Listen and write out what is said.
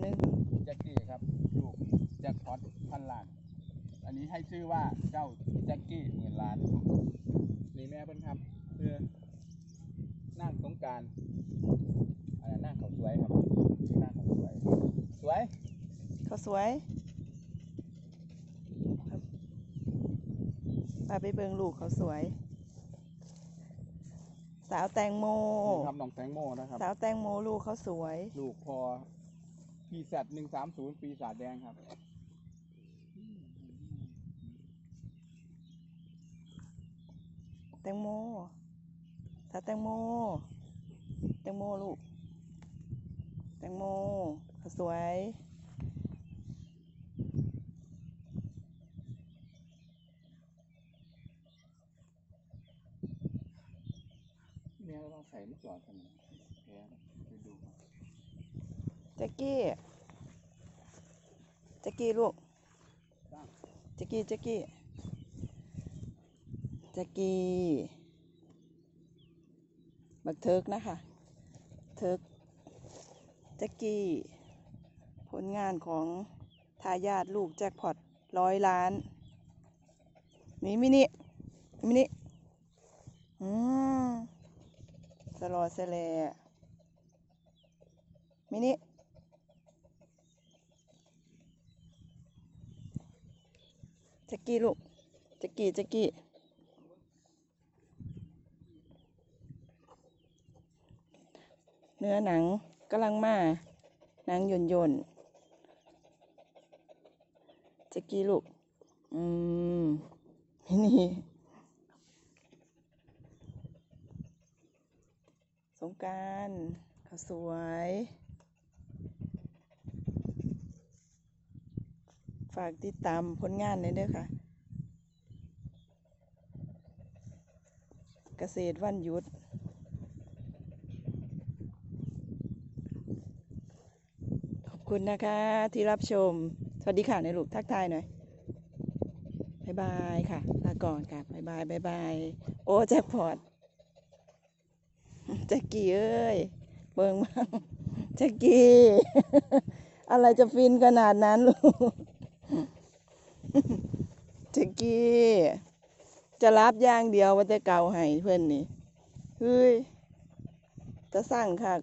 หนึ่งแจ็คกี้ครับลูกแจ็คพอตพันล้าน อันนี้ให้ชื่อว่าเจ้าแจ็คกี้หมื่นล้านนี่แม่เพิ่นครับคือนั่งสงกรารอะไรนั่งเขาสวยครับนั่งเขาสวยสวยเขาสวยครับพาไปเบิงลูกเขาสวย สาวแตงโมนี่ครับน้องแตงโมนะครับ สาวแตงโมลูกเขาสวย ลูกพอ ปีแซดหนึ่งสามศูนย์ปีศาจแดงครับ แตงโมสาวแตงโม แตงโมลูก แตงโมเขาสวย แม่ก็ต้องใส่ลูกศรกันแพ้ไปดูครับแจ็กกี้แจ็กกี้ลูกแจ็กกี้แจ็กกี้แจ็กกี้บักเทิกนะคะเทิกแจ็กกี้ ผลงานของทายาทลูกแจ็คพอตร้อยล้าน นี่มินิมินิอืมสลอเสแลมินิ จ็กกี้ลูกจ็กกี้แจ็กกี้เนื้อหนังกำลังมาหนังหย่นหย่นจ็กกี้ลูก อืม นี่ สงการเขาสวย ฝากติดตามผลงานเลยเด้อค่ะ เกษตรวันหยุด ขอบคุณนะคะที่รับชม สวัสดีค่ะในลูกทักทายหน่อยบายบายค่ะ ลาก่อนค่ะบายบายบายบาย โอ้แจ็คพอตแจ็คกี้เอ้ย เบิ่งมั่งแจ็คกี้ อะไรจะฟินขนาดนั้นลูก กี้ จะรับอย่างเดียวว่าจะเกาให้เพื่อนนี่เฮ้ยจะสั่งค่ะ